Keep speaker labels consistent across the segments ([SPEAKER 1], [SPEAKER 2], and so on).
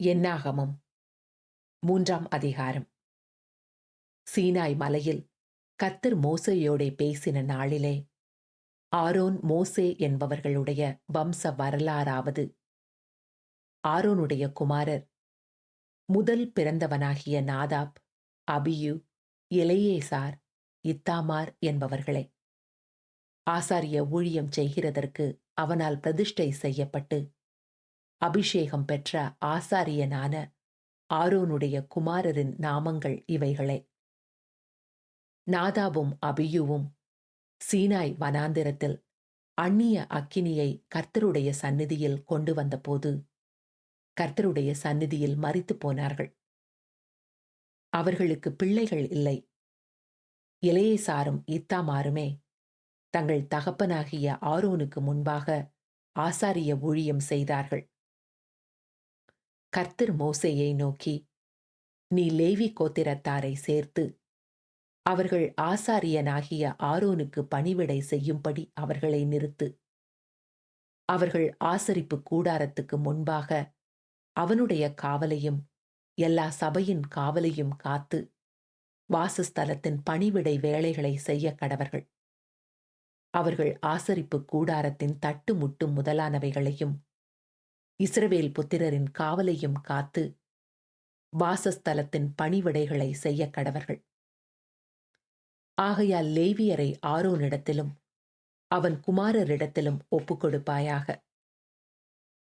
[SPEAKER 1] என்னாகமம் மூன்றாம் அதிகாரம். சீனாய் மலையில் கத்தர் மோசையோடே பேசின நாளிலே ஆரோன் மோசே என்பவர்களுடைய வம்ச வரலாறாவது ஆரோனுடைய குமாரர் முதல் பிறந்தவனாகிய நாதாப் அபியு எலையேசார் இத்தாமார் என்பவர்களே. ஆசாரிய ஊழியம் செய்கிறதற்கு அவனால் பிரதிஷ்டை செய்யப்பட்டு அபிஷேகம் பெற்ற ஆசாரியனான ஆரோனுடைய குமாரரின் நாமங்கள் இவைகளே. நாதாவும் அபியுவும் சீனாய் வனாந்திரத்தில் அந்நிய அக்கினியை கர்த்தருடைய சந்நிதியில் கொண்டு வந்தபோது கர்த்தருடைய சந்நிதியில் மறித்து போனார்கள். அவர்களுக்கு பிள்ளைகள் இல்லை. இளையசாரும் ஈத்தாமாருமே தங்கள் தகப்பனாகிய ஆரோனுக்கு முன்பாக ஆசாரிய ஊழியம் செய்தார்கள். கர்த்தர் மோசையை நோக்கி நீ லேவி கோத்திரத்தாரை சேர்த்து அவர்கள் ஆசாரியனாகிய ஆரோனுக்கு பணிவிடை செய்யும்படி அவர்களை நிறுத்து. அவர்கள் ஆசரிப்பு கூடாரத்துக்கு முன்பாக அவனுடைய காவலையும் எல்லா சபையின் காவலையும் காத்து வாசஸ்தலத்தின் பணிவிடை வேலைகளை செய்ய கடவர்கள். அவர்கள் ஆசரிப்பு கூடாரத்தின் தட்டு முட்டு முதலானவைகளையும் இஸ்ரவேல் புத்திரரின் காவலையும் காத்து வாசஸ்தலத்தின் பணிவிடைகளை செய்ய கடவர்கள். ஆகையால் லேவியரை ஆரோனிடத்திலும் அவன் குமாரரிடத்திலும் ஒப்புக்கொடுப்பாயாக.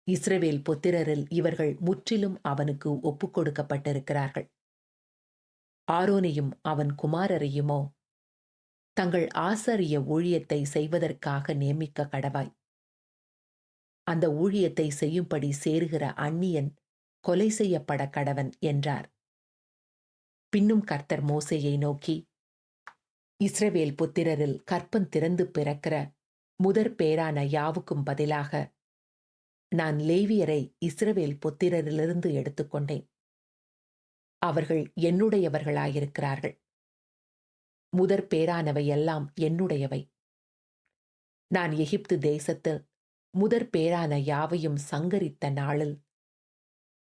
[SPEAKER 1] இஸ்ரவேல் புத்திரரில் இவர்கள் முற்றிலும் அவனுக்கு ஒப்புக்கொடுக்கப்பட்டிருக்கிறார்கள். ஆரோனையும் அவன் குமாரரையுமோ தங்கள் ஆசரிய ஊழியத்தை செய்வதற்காக நியமிக்க கடவாய். அந்த ஊழியத்தை செய்யும்படி சேருகிற அந்நியன் கொலை செய்யப்பட கடவன் என்றார். பின்னும் கர்த்தர் மோசையை நோக்கி இஸ்ரவேல் புத்திரரில் கற்பன் திறந்து பிறக்கிற முதற் பேரான யாவுக்கும் பதிலாக நான் லேவியரை இஸ்ரவேல் புத்திரரிலிருந்து எடுத்துக்கொண்டேன். அவர்கள் என்னுடையவர்களாயிருக்கிறார்கள். முதற் பேரானவை எல்லாம் என்னுடையவை. நான் எகிப்து தேசத்தில் முதற் பேரான யாவையும் சங்கரித்த நாளில்?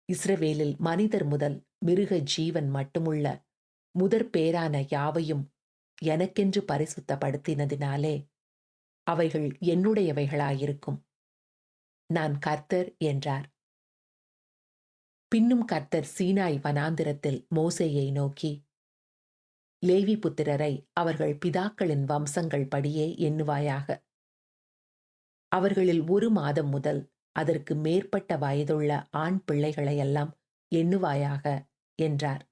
[SPEAKER 1] இஸ்ரவேலில் மனிதர் முதல் மிருக ஜீவன் மட்டுமுள்ள முதற் பேரான யாவையும் எனக்கென்று பரிசுத்தப்படுத்தினதினாலே அவைகள் என்னுடையவைகளாயிருக்கும். நான் கர்த்தர் என்றார். பின்னும் கர்த்தர் சீனாய் வனாந்திரத்தில் மோசேயை நோக்கி லேவி புத்திரரை அவர்கள் பிதாக்களின் வம்சங்கள் படியே எண்ணுவாயாக. அவர்களில் ஒரு மாதம் முதல் அதற்கு மேற்பட்ட வயதுள்ள ஆண் பிள்ளைகளையெல்லாம் எண்ணுவாயாக என்றார்.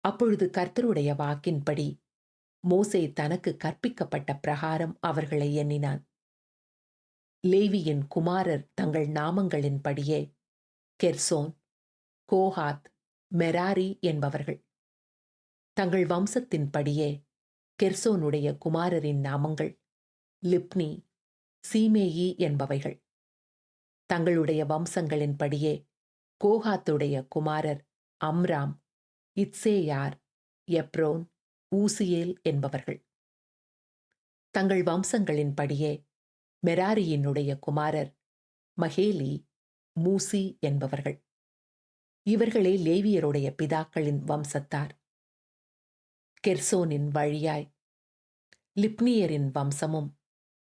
[SPEAKER 1] அப்பொழுது கர்த்தருடைய வாக்கின்படி மோசே தனக்கு கற்பிக்கப்பட்ட பிரகாரம் அவர்களை எண்ணினான். லேவியின் குமாரர் தங்கள் நாமங்களின்படியே கெர்சோன் கோஹாத் மெராரி என்பவர்கள். தங்கள் வம்சத்தின்படியே கெர்சோனுடைய குமாரரின் நாமங்கள் லிப்னி சீமேயி என்பவைகள். தங்களுடைய வம்சங்களின்படியே கோஹாத்துடைய குமாரர் அம்ராம் இத்சேயார் எப்ரோன் ஊசியேல் என்பவர்கள். தங்கள் வம்சங்களின்படியே மெராரியினுடைய குமாரர் மகேலி மூசி என்பவர்கள். இவர்களே லேவியருடைய பிதாக்களின் வம்சத்தார். கெர்சோனின் வழியாய் லிப்னியரின் வம்சமும்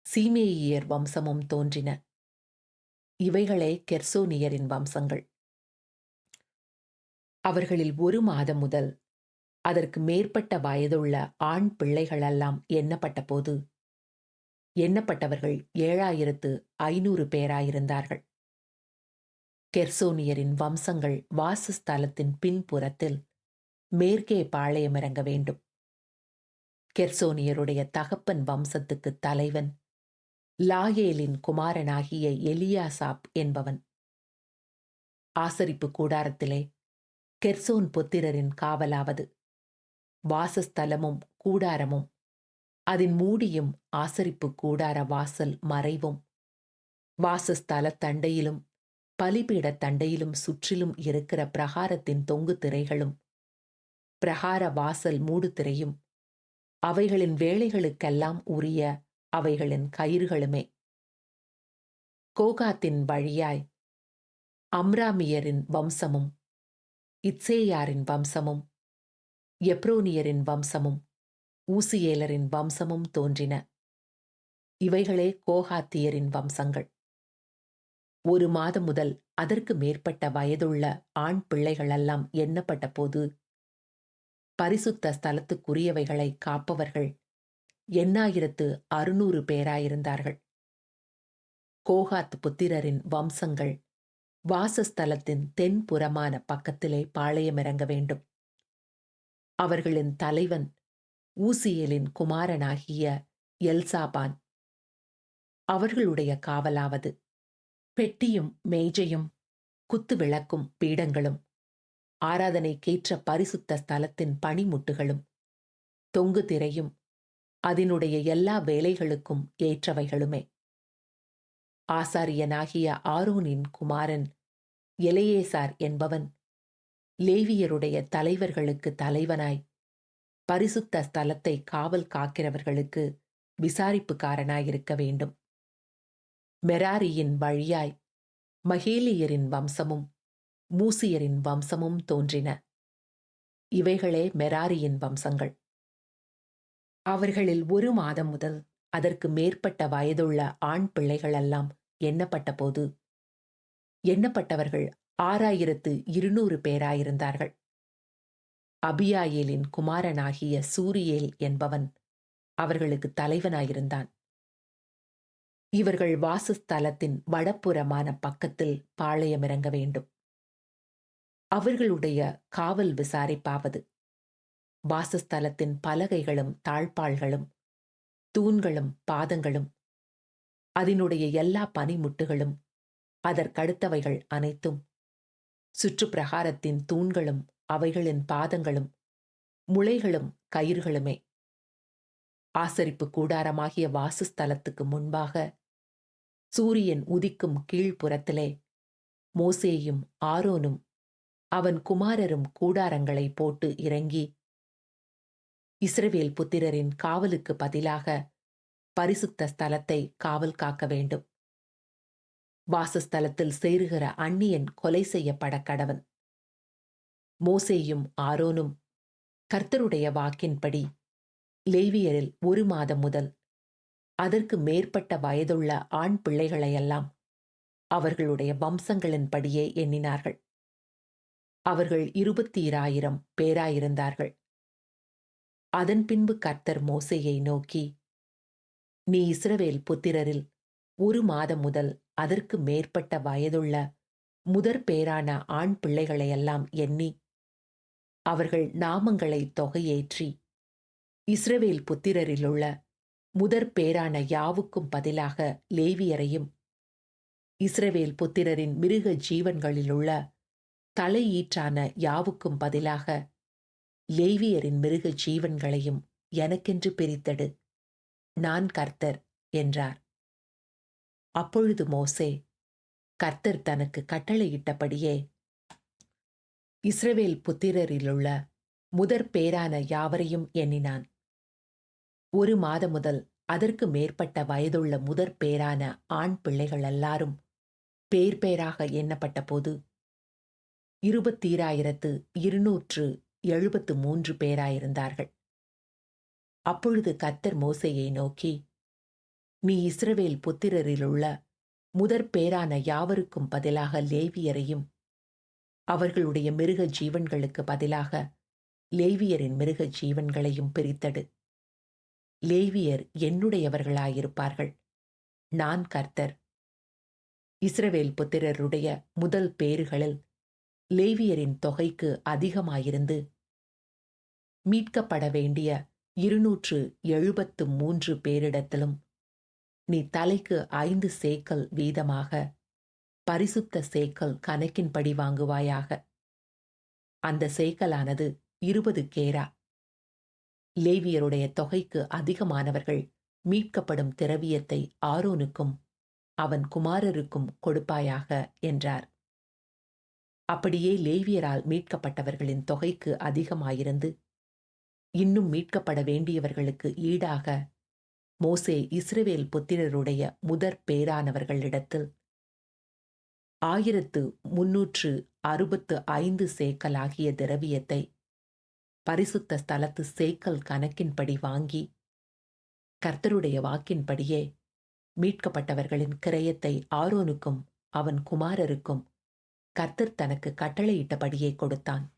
[SPEAKER 1] சீமேயியர் வம்சமும் தோன்றின. இவைகளே கெர்சோனியரின் வம்சங்கள். அவர்களில் ஒரு மாதம் முதல் அதற்கு மேற்பட்ட வயதுள்ள ஆண் பிள்ளைகளெல்லாம் எண்ணப்பட்ட போது எண்ணப்பட்டவர்கள் ஏழாயிரத்து ஐநூறு பேராயிருந்தார்கள். கெர்சோனியரின் வம்சங்கள் வாசஸ்தலத்தின் பின்புறத்தில் மேற்கே பாளையமிறங்க வேண்டும். கெர்சோனியருடைய தகப்பன் வம்சத்துக்கு தலைவன் லாயேலின் குமாரனாகிய எலியாசாப் என்பவன். ஆசரிப்பு கூடாரத்திலே கெர்சோன் புத்திரரின் காவலாவது. வாசஸ்தலமும் கூடாரமும் அதன் மூடியும் ஆசரிப்பு கூடார வாசல் மறைவும். வாசஸ்தல தண்டையிலும் பலிபீட தண்டையிலும் சுற்றிலும் இருக்கிற பிரகாரத்தின் தொங்கு திரைகளும் பிரகார வாசல் மூடு திரையும் அவைகளின் வேலைகளுக்கெல்லாம் உரிய அவைகளின் கயிறுகளுமே. கோகாத்தின் வழியாய் அம்ராமியரின் வம்சமும் இத்சேயாரின் வம்சமும் எப்ரோனியரின் வம்சமும் ஊசியேலரின் வம்சமும் தோன்றின. இவைகளே கோகாத்தியரின் வம்சங்கள். ஒரு மாதம் முதல் அதற்கு மேற்பட்ட வயதுள்ள ஆண் பிள்ளைகளெல்லாம் எண்ணப்பட்ட போது பரிசுத்த ஸ்தலத்துக்குரியவைகளை காப்பவர்கள் எண்ணாயிரத்து அறுநூறு பேராயிருந்தார்கள். கோகாத் புத்திரரின் வம்சங்கள் வாசஸ்தலத்தின் தென்புறமான பக்கத்திலே பாளையமிறங்க வேண்டும். அவர்களின் தலைவன் ஊசியலின் குமாரனாகிய எல்சாபான். அவர்களுடைய காவலாவது பெட்டியும் மேஜையும் குத்து விளக்கும் பீடங்களும் ஆராதனைக்கேற்ற பரிசுத்த ஸ்தலத்தின் பனிமுட்டுகளும் தொங்கு திரையும் அதனுடைய எல்லா வேலைகளுக்கும் ஏற்றவைகளுமே. ஆசாரியனாகிய ஆரோனின் குமாரன் எலையேசார் என்பவன் லேவியருடைய தலைவர்களுக்கு தலைவனாய் பரிசுத்த ஸ்தலத்தை காவல் காக்கிறவர்களுக்கு விசாரிப்புக்காரனாயிருக்க வேண்டும். மெராரியின் வழியாய் மகேலியரின் வம்சமும் மூசியரின் வம்சமும் தோன்றின. இவைகளே மெராரியின் வம்சங்கள். அவர்களில் ஒரு மாதம் முதல் அதற்கு மேற்பட்ட வயதுள்ள ஆண் பிள்ளைகளெல்லாம் எண்ணப்பட்ட போது எண்ணப்பட்டவர்கள் ஆறாயிரத்து இருநூறு பேராயிருந்தார்கள். அபியாயேலின் குமாரனாகிய சூரியேல் என்பவன் அவர்களுக்கு தலைவனாயிருந்தான். இவர்கள் வாசஸ்தலத்தின் வடப்புறமான பக்கத்தில் பாளையமிறங்க வேண்டும். அவர்களுடைய காவல் விசாரிப்பாவது வாசஸ்தலத்தின் பலகைகளும் தாழ்பாள்களும் தூண்களும் பாதங்களும் அதனுடைய எல்லா பனிமுட்டுகளும் அதற்கடுத்தவைகள் அனைத்தும் சுற்றுப்பிரகாரத்தின் தூண்களும் அவைகளின் பாதங்களும் முளைகளும் கயிறுகளுமே. ஆசரிப்பு கூடாரமாகிய வாசஸ்தலத்துக்கு முன்பாக சூரியன் உதிக்கும் கீழ்ப்புறத்திலே மோசேயும் ஆரோனும் அவன் குமாரரும் கூடாரங்களை போட்டு இறங்கி இஸ்ரவேல் புத்திரரின் காவலுக்கு பதிலாக பரிசுத்த ஸ்தலத்தை காவல் காக்க வேண்டும். வாசஸ்தலத்தில் சேருகிற அந்நியன் கொலை செய்யப்பட கடவன். மோசேயும் ஆரோனும் கர்த்தருடைய வாக்கின்படி லேவியரில் ஒரு மாதம் முதல் அதற்கு மேற்பட்ட வயதுள்ள ஆண் பிள்ளைகளையெல்லாம் அவர்களுடைய வம்சங்களின்படியே எண்ணினார்கள். அவர்கள் இருபத்தி இருபத்தீராயிரம் பேராயிருந்தார்கள். அதன் பின்பு கர்த்தர் மோசையை நோக்கி நீ இஸ்ரவேல் புத்திரரில் ஒரு மாதம் முதல் அதற்கு மேற்பட்ட வயதுள்ள முதற் பேரான ஆண் பிள்ளைகளையெல்லாம் எண்ணி அவர்கள் நாமங்களை தொகையேற்றி இஸ்ரவேல் புத்திரரிலுள்ள முதற் பேரான யாவுக்கும் பதிலாக லேவியரையும் இஸ்ரவேல் புத்திரரின் மிருக ஜீவன்களிலுள்ள தலையீற்றான யாவுக்கும் பதிலாக லேவியரின் மிருக ஜீவன்களையும் எனக்கென்று பிரித்தடு. நான் கர்த்தர் என்றார். அப்பொழுது மோசே கர்த்தர் தனக்கு கட்டளையிட்டபடியே இஸ்ரவேல் புத்திரரிலுள்ள முதற் பேரான யாவரையும் எண்ணினான். ஒரு மாதம் முதல் அதற்கு மேற்பட்ட வயதுள்ள முதற் பேரான ஆண் பிள்ளைகள் எல்லாரும் பேர் பேராக எண்ணப்பட்ட போது இருபத்தீராயிரத்து இருநூற்று எழுபத்து மூன்று பேராயிருந்தார்கள். அப்பொழுது கத்தர் மோசையை நோக்கி நீ இஸ்ரவேல் புத்திரரிலுள்ள முதற் பேரான யாவருக்கும் பதிலாக லேவியரையும் அவர்களுடைய மிருக ஜீவன்களுக்கு பதிலாக லேவியரின் மிருக ஜீவன்களையும் பிரித்தடு. லேவியர் என்னுடையவர்களாயிருப்பார்கள். நான் கர்த்தர். இஸ்ரவேல் புத்திரருடைய முதல் பேறுகளில் லேவியரின் தொகைக்கு அதிகமாயிருந்து மீட்கப்பட வேண்டிய இருநூற்று எழுபத்து மூன்று பேரிடத்திலும் நீ தலைக்கு ஐந்து சேக்கல் வீதமாக பரிசுத்த சேக்கல் கணக்கின்படி வாங்குவாயாக. அந்த சேக்கலானது இருபது கேரா. லேவியருடைய தொகைக்கு அதிகமானவர்கள் மீட்கப்படும் திரவியத்தை ஆரோனுக்கும் அவன் குமாரருக்கும் கொடுப்பாயாக என்றார். அப்படியே லேவியரால் மீட்கப்பட்டவர்களின் தொகைக்கு அதிகமாயிருந்து இன்னும் மீட்கப்பட வேண்டியவர்களுக்கு ஈடாக மோசே இஸ்ரவேல் புத்திரருடைய முதற் பேரானவர்களிடத்தில் ஆயிரத்து முன்னூற்று அறுபத்து ஐந்து சேக்கலாகிய திரவியத்தை பரிசுத்த ஸ்தலத்து சேக்கல் கணக்கின்படி வாங்கி கர்த்தருடைய வாக்கின்படியே மீட்கப்பட்டவர்களின் கிரயத்தை ஆரோனுக்கும் அவன் குமாரருக்கும் கர்த்தர் தனக்கு கட்டளையிட்டபடியே கொடுத்தான்.